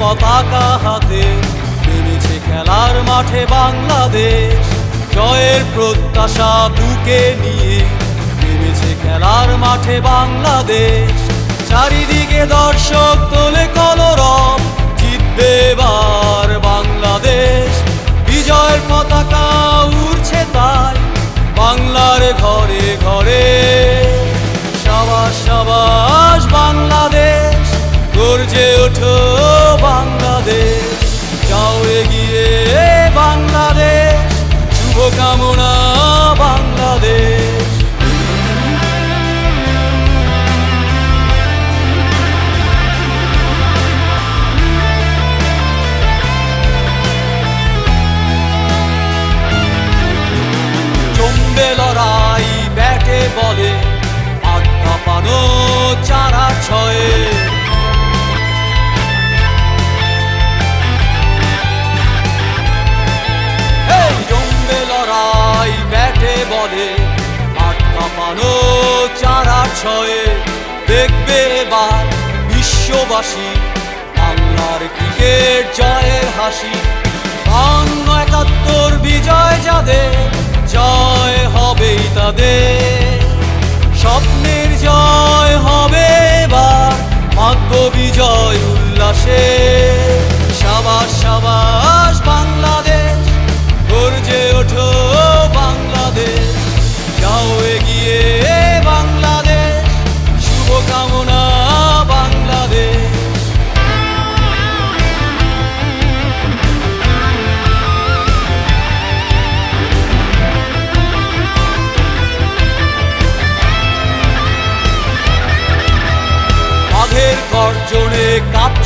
পতাকা হাতে নেমেছে খেলার মাঠে বাংলাদেশ। জয়ের প্রত্যাশা বুকে নিয়ে নেমেছে খেলার মাঠে বাংলাদেশ। চারিদিকে দর্শক তোলে কলরব ছয়ে দেখবে এবার বিশ্ববাসী বাংলার ক্রিকেট জয়ের হাসি। বান্ন একাত্তর বিজয় যাদের, জয় হবেই তাদের। স্বপ্নের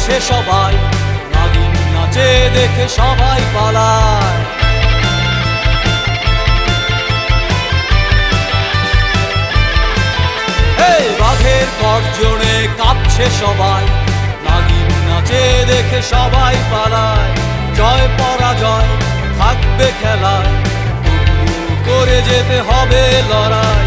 কাঁপছে সবাই নাগিন নাচে দেখে সবাই পালায়। বাঘের গর্জনে কাঁপছে সবাই নাগিন নাচে দেখে সবাই পালায়। জয় পরাজয়, থাকবে খেলায় করে যেতে হবে লড়াই।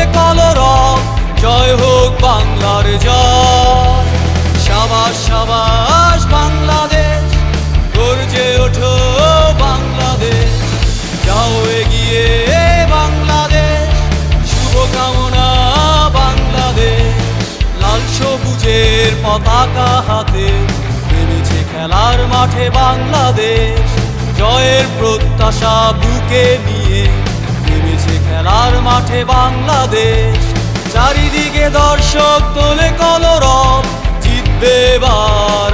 তোলে কলরব জয় হোক বাংলার জয়। সাবাস সাবাস, বাংলাদেশ। গর্জে ওঠো বাংলাদেশ। যাও এগিয়ে বাংলাদেশ। শুভকামনা বাংলাদেশ। লাল সবুজের পতাকা হাতে নেমেছে খেলার মাঠে বাংলাদেশ। জয়ের প্রত্যাশা বুকে নিয়ে মাঠে বাংলাদেশ চারিদিকে দর্শক তোলে কলরব জিতবে এবার